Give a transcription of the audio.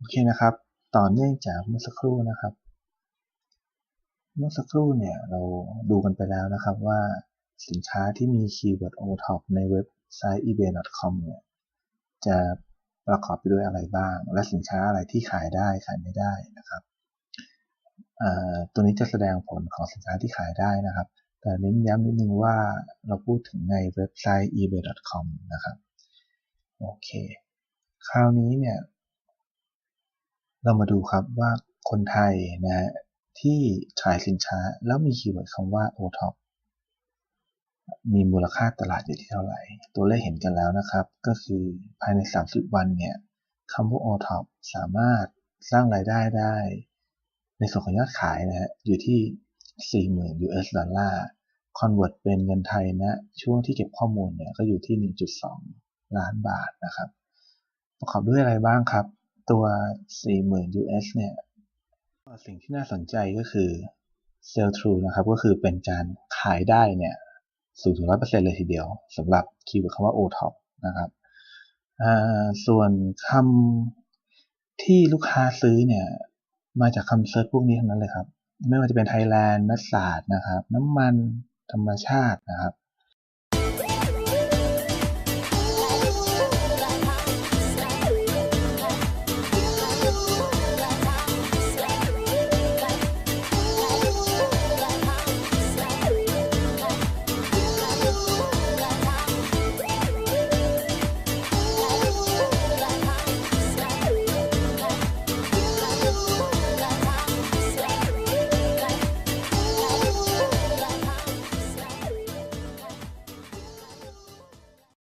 โอเคนะครับ ต่อเนื่องจากเมื่อสักครู่นะครับ เมื่อสักครู่เนี่ยเราดูกันไปแล้วนะครับว่าสินค้าที่มีคีย์เวิร์ด OTOP ในเว็บไซต์ ebay.com เนี่ยจะประกอบไปด้วยอะไรบ้าง และสินค้าอะไรที่ขายได้ขายไม่ได้นะครับตัวนี้จะแสดงผลของสินค้าที่ขายได้นะครับ แต่เน้นย้ำนิดนึงว่าเราพูดถึงในเว็บไซต์ ebay.com นะครับ โอเค คราวนี้เนี่ย เรามาดูครับว่าคนไทยนะฮะที่ขายสินค้าแล้วมีคีย์เวิร์ดคำว่า OTOP มีมูลค่าตลาดอยู่ที่เท่าไหร่ ตัวเลขเห็นกันแล้วนะครับ ก็คือภายใน 30 วันเนี่ยคำว่า OTOP สามารถสร้างรายได้ได้ ในส่วนของยอดขายนะฮะอยู่ที่ 40,000 US ดอลลาร์คอนเวิร์ตเป็นเงินไทยนะช่วงที่เก็บข้อมูลเนี่ยก็อยู่ที่ 1.2 ล้านบาทนะครับ ประกอบด้วยอะไรบ้างครับ ตัว 40,000 US เนี่ย สิ่งที่น่าสนใจก็คือ sell through นะครับ ก็คือเป็นการขายได้เนี่ยสูงถึงร้อยเปอร์เซ็นเลยทีเดียวสำหรับคีย์เวิร์ดคำว่า OTOP นะครับส่วนคำที่ลูกค้าซื้อเนี่ย มาจากคำเซิร์ชพวกนี้ทั้งนั้นเลยครับ ไม่ว่าจะเป็นไทยแลนด์นัสซาดนะครับ น้ำมันธรรมชาตินะครับ